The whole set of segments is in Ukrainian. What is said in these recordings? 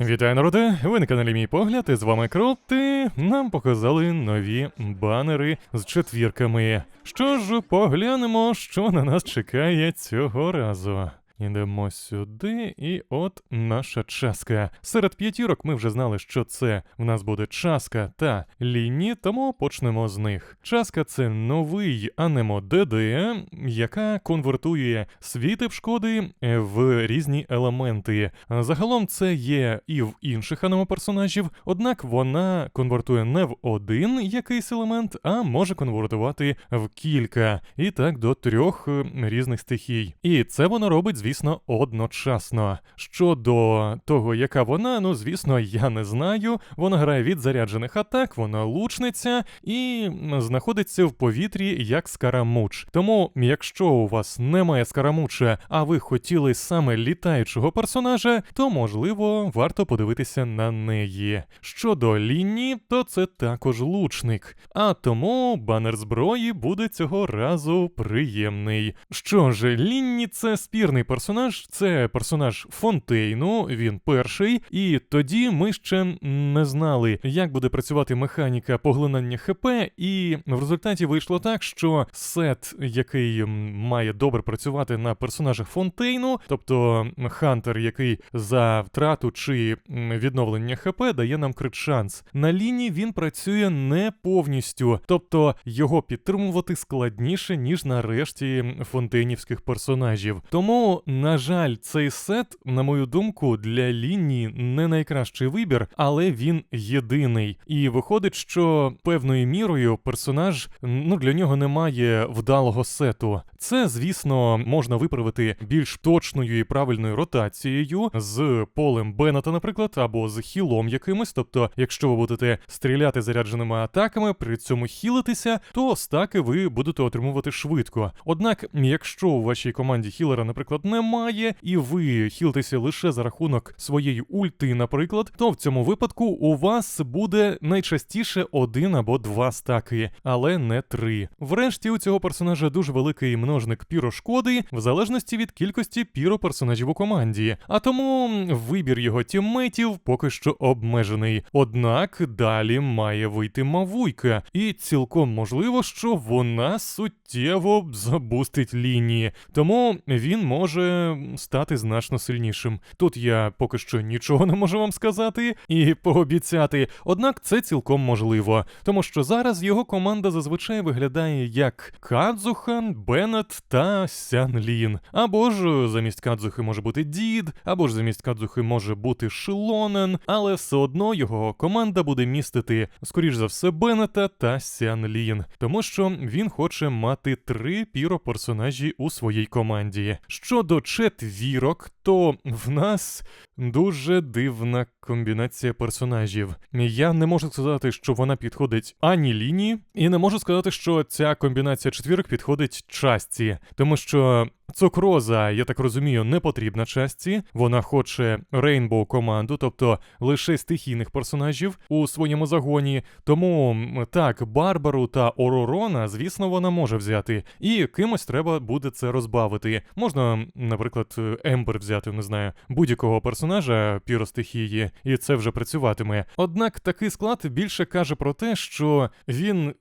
Вітаю, народи! Ви на каналі Мій Погляд, і з вами кроти. нам показали нові банери з четвірками. Що ж, поглянемо, що на нас чекає цього разу. Ідемо сюди, і от наша часка. Серед п'ятірок ми вже знали, що це в нас буде часка та лінії, тому почнемо з них. Часка це новий анемо ДД, яка конвертує світи в шкоди е, в різні елементи. Загалом це є і в інших анемо персонажів, однак вона конвертує не в один якийсь елемент, а може конвертувати в кілька, і так до трьох е, різних стихій. І це вона робить, звісно, одночасно. Щодо того, яка вона, ну звісно, я не знаю. Вона грає від заряджених атак, вона лучниця і знаходиться в повітрі як скарамуч. Тому, якщо у вас немає скарамуча, а ви хотіли саме літаючого персонажа, то можливо варто подивитися на неї. Щодо лінії, то це також лучник. А тому банер зброї буде цього разу приємний. Що ж, Лінні це спірний персонаж, це персонаж Фонтейну, він перший, і тоді ми ще не знали, як буде працювати механіка поглинання ХП, і в результаті вийшло так, що сет, який має добре працювати на персонажах Фонтейну, тобто Хантер, який за втрату чи відновлення ХП дає нам крит шанс. На лінії він працює не повністю, тобто його підтримувати складніше, ніж на решті фонтейнівських персонажів. Тому, на жаль, цей сет, на мою думку, для лінії не найкращий вибір, але він єдиний. І виходить, що певною мірою персонаж ну для нього немає вдалого сету. Це, звісно, можна виправити більш точною і правильною ротацією з полем Беннета, наприклад, або з хілом якимось. Тобто, якщо ви будете стріляти зарядженими атаками, при цьому хілитися, то стаки ви будете отримувати швидко. Однак, якщо у вашій команді хілера, наприклад, немає, і ви хілитеся лише за рахунок своєї ульти, наприклад, то в цьому випадку у вас буде найчастіше один або два стаки, але не три. Врешті у цього персонажа дуже великий множник пірошкоди, в залежності від кількості піро-персонажів у команді. А тому вибір його тіммейтів поки що обмежений. Однак далі має вийти Мавуйка, і цілком можливо, що вона суттєво забустить лінії, тому він може стати значно сильнішим. Тут я поки що нічого не можу вам сказати і пообіцяти, однак це цілком можливо, тому що зараз його команда зазвичай виглядає як Кадзухан, Беннет та Сян Лін. Або ж замість Кадзухи може бути Дід, або ж замість Кадзухи може бути Шилонен, але все одно його команда буде містити, скоріш за все, Беннета та Сян Лін, тому що він хоче мати три піро-персонажі у своїй команді. Щодо четвірок, то в нас дуже дивна комбінація персонажів. Я не можу сказати, що вона підходить ані лінії, і не можу сказати, що ця комбінація четвірок підходить часті, тому що. Цукроза, я так розумію, не потрібна часті. Вона хоче рейнбоу команду, тобто лише стихійних персонажів у своєму загоні. Тому так, Барбару та Оророна, звісно, вона може взяти. І кимось треба буде це розбавити. Можна, наприклад, Ембер взяти, не знаю, будь-якого персонажа піростихії, і це вже працюватиме. Однак такий склад більше каже про те, що він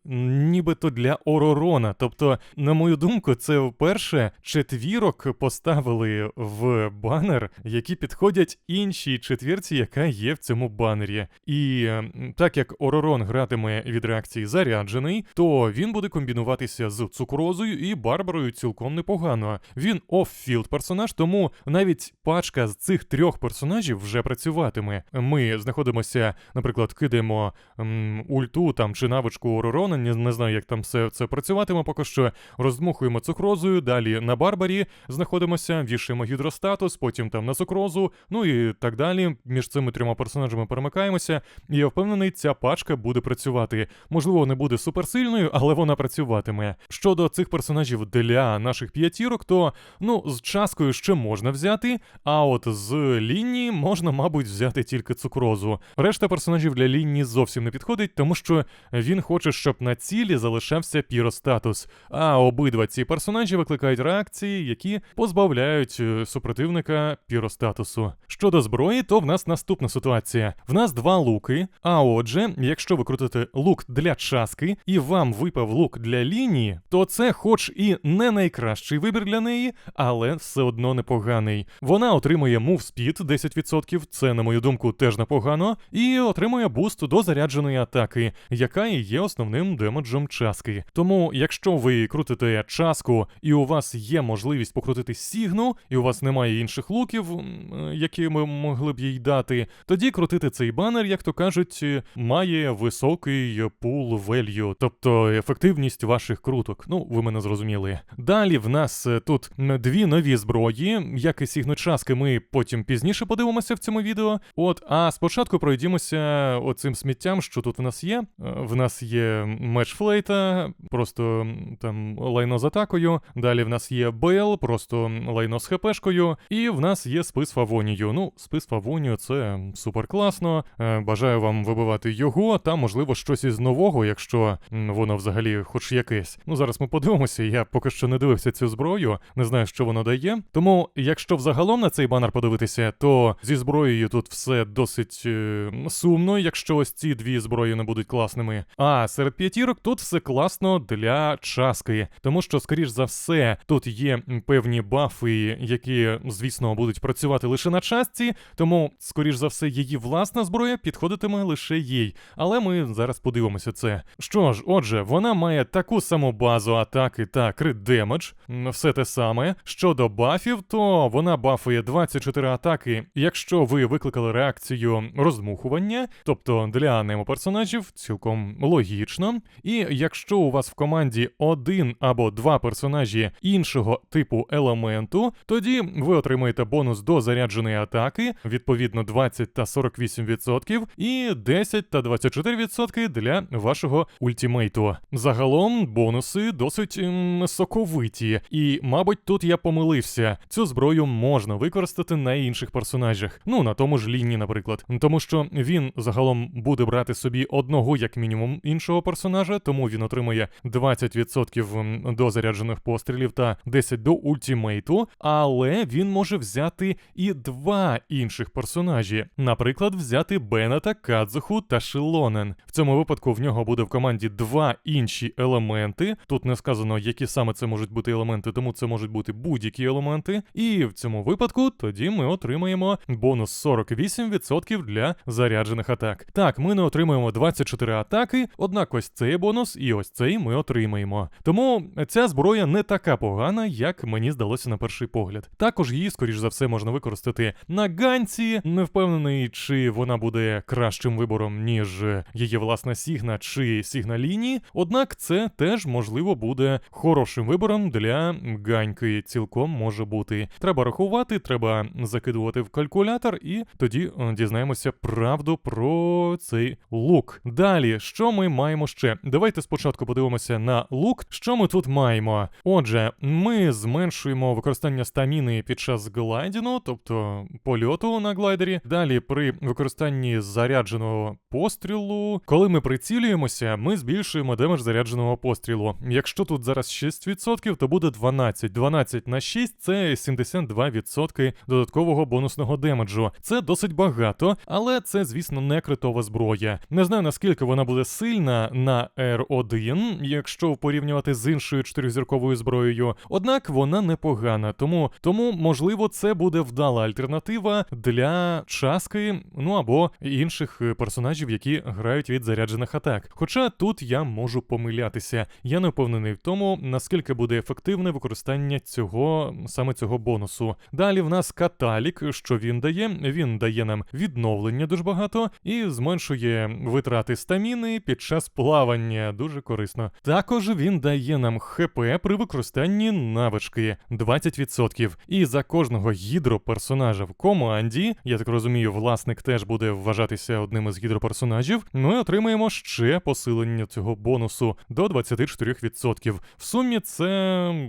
нібито для Оророна. Тобто, на мою думку, це вперше четвірок поставили в банер, які підходять іншій четвірці, яка є в цьому банері. І так як Оророн гратиме від реакції заряджений, то він буде комбінуватися з цукрозою і Барбарою цілком непогано. Він оффілд персонаж, тому навіть пачка з цих трьох персонажів вже працюватиме. Ми знаходимося, наприклад, кидаємо м, ульту там чи навичку Оророна, не, не знаю, як там все це працюватиме, поки що роздмухуємо цукрозою, далі на Барбарі знаходимося, вішаємо гідростатус, потім там на цукрозу, ну і так далі. Між цими трьома персонажами перемикаємося. І я впевнений, ця пачка буде працювати. Можливо, не буде суперсильною, але вона працюватиме. Щодо цих персонажів для наших п'ятірок, то ну з часкою ще можна взяти, а от з лінії можна, мабуть, взяти тільки цукрозу. Решта персонажів для лінії зовсім не підходить, тому що він хоче, щоб на цілі залишався піростатус. А обидва ці персонажі викликають реакції які позбавляють е, супротивника піростатусу. Щодо зброї, то в нас наступна ситуація: в нас два луки. А отже, якщо ви крутите лук для часки і вам випав лук для лінії, то це, хоч і не найкращий вибір для неї, але все одно непоганий. Вона отримує move speed 10%, це, на мою думку, теж непогано, і отримує буст до зарядженої атаки, яка і є основним демеджем часки. Тому, якщо ви крутите часку і у вас є можливість покрутити сігну, і у вас немає інших луків, е, які ми могли б їй дати, тоді крутити цей банер, як то кажуть, е, має високий пул value, тобто ефективність ваших круток. Ну, ви мене зрозуміли. Далі в нас е, тут дві нові зброї, як і сігночаски, ми потім пізніше подивимося в цьому відео. От, а спочатку пройдімося оцим сміттям, що тут в нас є. В нас є меч флейта, просто там лайно з атакою. Далі в нас є Бел, просто лайно з хпшкою. І в нас є спис Фавонію. Ну, спис Фавонію це супер класно. Е, Бажаю вам вибивати його, та можливо щось із нового, якщо воно взагалі хоч якесь. Ну зараз ми подивимося. Я поки що не дивився цю зброю, не знаю, що воно дає. Тому, якщо взагалом на цей банер подивитися, то зі зброєю тут все досить е, сумно, якщо ось ці дві зброї не будуть класними. А серед п'ятірок тут все класно для часки, тому що, скоріш за все, тут є певні бафи, які, звісно, будуть працювати лише на частці, тому, скоріш за все, її власна зброя підходитиме лише їй. Але ми зараз подивимося це. Що ж, отже, вона має таку саму базу атаки та крит демедж, все те саме. Щодо бафів, то вона бафує 24 атаки, якщо ви викликали реакцію роздмухування, тобто для немо-персонажів цілком логічно. І якщо у вас в команді один або два персонажі іншого типу елементу, тоді ви отримаєте бонус до зарядженої атаки, відповідно 20 та 48%, і 10 та 24% для вашого ультімейту. Загалом бонуси досить ем, соковиті, і, мабуть, тут я помилився. Цю зброю можна використати на інших персонажах. Ну, на тому ж лінії, наприклад. Тому що він загалом буде брати собі одного як мінімум іншого персонажа, тому він отримує 20% м, до заряджених пострілів та 10 до ультімейту, але він може взяти і два інших персонажі. Наприклад, взяти Бената, Кадзуху та Шилонен. В цьому випадку в нього буде в команді два інші елементи. Тут не сказано, які саме це можуть бути елементи, тому це можуть бути будь-які елементи. І в цьому випадку тоді ми отримаємо бонус 48% для заряджених атак. Так, ми не отримуємо 24 атаки, однак ось цей бонус і ось цей ми отримаємо. Тому ця зброя не така погана, як мені здалося на перший погляд. Також її, скоріш за все, можна використати на ганці. Не впевнений, чи вона буде кращим вибором, ніж її власна Сігна чи Сігна лінії. Однак це теж можливо буде хорошим вибором для ганьки. Цілком може бути. Треба рахувати, треба закидувати в калькулятор, і тоді е, дізнаємося правду про цей лук. Далі, що ми маємо ще? Давайте спочатку подивимося на лук. Що ми тут маємо? Отже, ми зменшуємо використання стаміни під час глайдіну, тобто польоту на глайдері. Далі, при використанні зарядженого пострілу, коли ми прицілюємося, ми збільшуємо демедж зарядженого пострілу. Якщо тут зараз 6%, то буде 12. 12 на 6 це 72% додаткового бонусного демеджу. Це досить багато, але це, звісно, не критова зброя. Не знаю наскільки вона буде сильна на R1, якщо порівнювати з іншою чотиризірковою зброєю. Однак вона непогана, тому, тому можливо, це буде вдала альтернатива для часки, ну або інших е, персонажів, які грають від заряджених атак. Хоча тут я можу помилятися. Я не впевнений в тому, наскільки буде ефективне використання цього саме цього бонусу. Далі в нас каталік, що він дає? Він дає нам відновлення дуже багато і зменшує витрати стаміни під час плавання. Дуже корисно. Також він дає нам ХП при використанні навички 20%. І за кожного гідроперсонажа в команді, я так розумію, власник теж буде вважатися одним із гідроперсонажів. Ми отримаємо ще посилення цього бонусу до 24%. В сумі це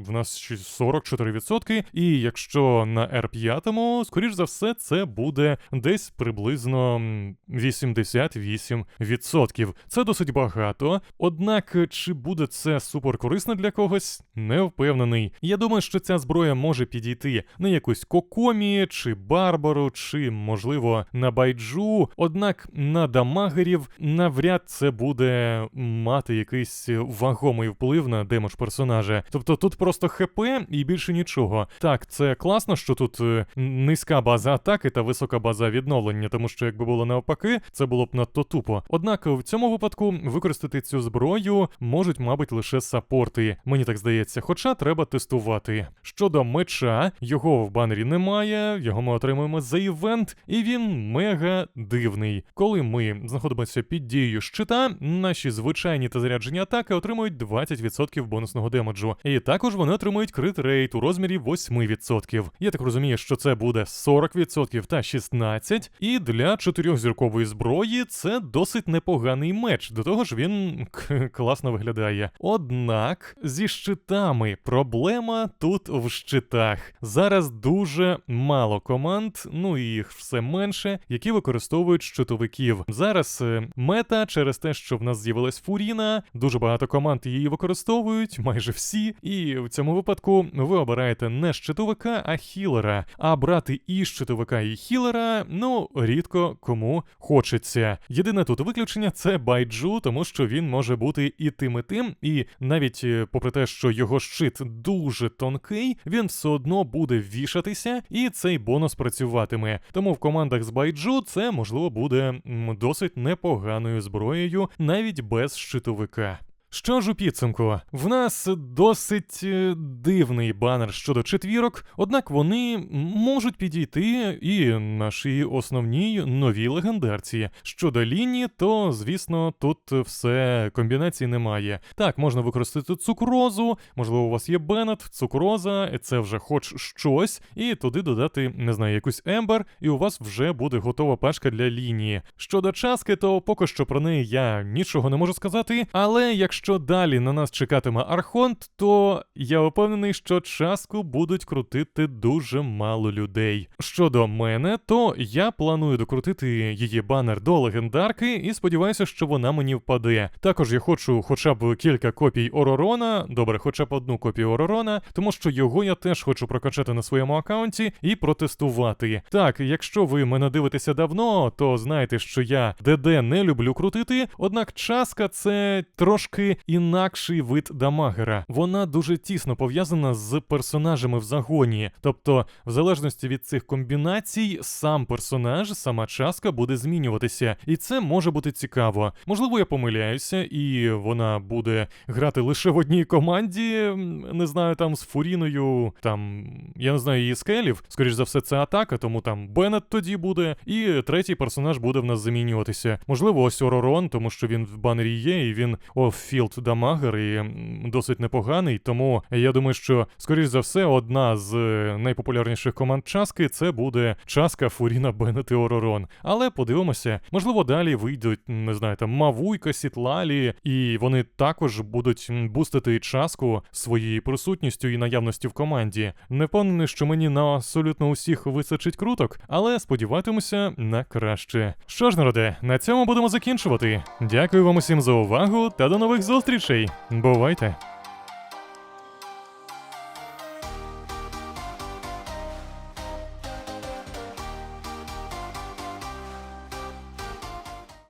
в нас 44%. І якщо на R5, скоріш за все, це буде десь приблизно 88%. Це досить багато. Однак, чи буде це супер корисно для когось, не впевнений. Я Я думаю, що ця зброя може підійти на якусь кокомі чи барбару, чи, можливо, на байджу. Однак на дамагерів навряд це буде мати якийсь вагомий вплив на демедж персонажа. Тобто тут просто ХП і більше нічого. Так, це класно, що тут е, низька база атаки та висока база відновлення, тому що якби було навпаки, це було б надто тупо. Однак в цьому випадку використати цю зброю можуть, мабуть, лише саппорти. Мені так здається, хоча треба тестувати. Щодо меча, його в банері немає, його ми отримуємо за івент, і він мега дивний. Коли ми знаходимося під дією щита, наші звичайні та заряджені атаки отримують 20% бонусного демеджу. І також вони отримують крит рейт у розмірі 8%. Я так розумію, що це буде 40% та 16%. І для чотирьохзіркової зброї це досить непоганий меч. До того ж, він класно виглядає. Однак зі щитами проблема тут в щитах. Зараз дуже мало команд, ну і їх все менше, які використовують щитовиків. Зараз е, мета через те, що в нас з'явилась Фуріна, дуже багато команд її використовують, майже всі. І в цьому випадку ви обираєте не щитовика, а хілера. А брати і щитовика, і хілера, ну рідко кому хочеться. Єдине тут виключення це байджу, тому що він може бути і тим, і тим, і навіть е, попри те, що його щит дуже тонкий, він все одно буде вішатися, і цей бонус працюватиме. Тому в командах з байджу це можливо буде досить непоганою зброєю, навіть без щитовика. Що ж у підсумку? В нас досить е, дивний банер щодо четвірок, однак вони можуть підійти і нашій основній новій легендарці. Щодо лінії, то звісно тут все комбінацій немає. Так, можна використати цукрозу, можливо, у вас є Беннет, цукроза, це вже хоч щось, і туди додати, не знаю, якусь ембер, і у вас вже буде готова пешка для лінії. Щодо часки, то поки що про неї я нічого не можу сказати, але якщо далі на нас чекатиме Архонт, то я впевнений, що часку будуть крутити дуже мало людей. Щодо мене, то я планую докрутити її банер до легендарки і сподіваюся, що вона мені впаде. Також я хочу хоча б кілька копій Оророна, добре, хоча б одну копію Оророна, тому що його я теж хочу прокачати на своєму аккаунті і протестувати. Так, якщо ви мене дивитеся давно, то знаєте, що я ДД не люблю крутити, однак часка це трошки інакший вид дамагера. Вона дуже тісно пов'язана з персонажами в загоні. Тобто, в залежності від цих комбінацій, сам персонаж, сама частка буде змінюватися, і це може бути цікаво. Можливо, я помиляюся, і вона буде грати лише в одній команді. Не знаю, там з Фуріною, там я не знаю її скелів. Скоріш за все, це атака, тому там Беннет тоді буде, і третій персонаж буде в нас замінюватися. Можливо, ось Оророн, тому що він в банері є, і він оффілд дамагер і досить непоганий. Тому я думаю, що скоріш за все, одна з е, найпопулярніших команд часки це буде часка Фуріна Беннет Оророн. Але подивимося, можливо, далі вийдуть, не знаю, там Мавуйка, Сітлалі, і вони також будуть бустити часку своєю присутністю і наявністю в команді. Не впевнений, що мені на абсолютно усіх височить круток, але сподіватимуся на краще. Що ж, народе, на цьому будемо закінчувати. Дякую вам усім за увагу та до нових зустрічей. Бувайте!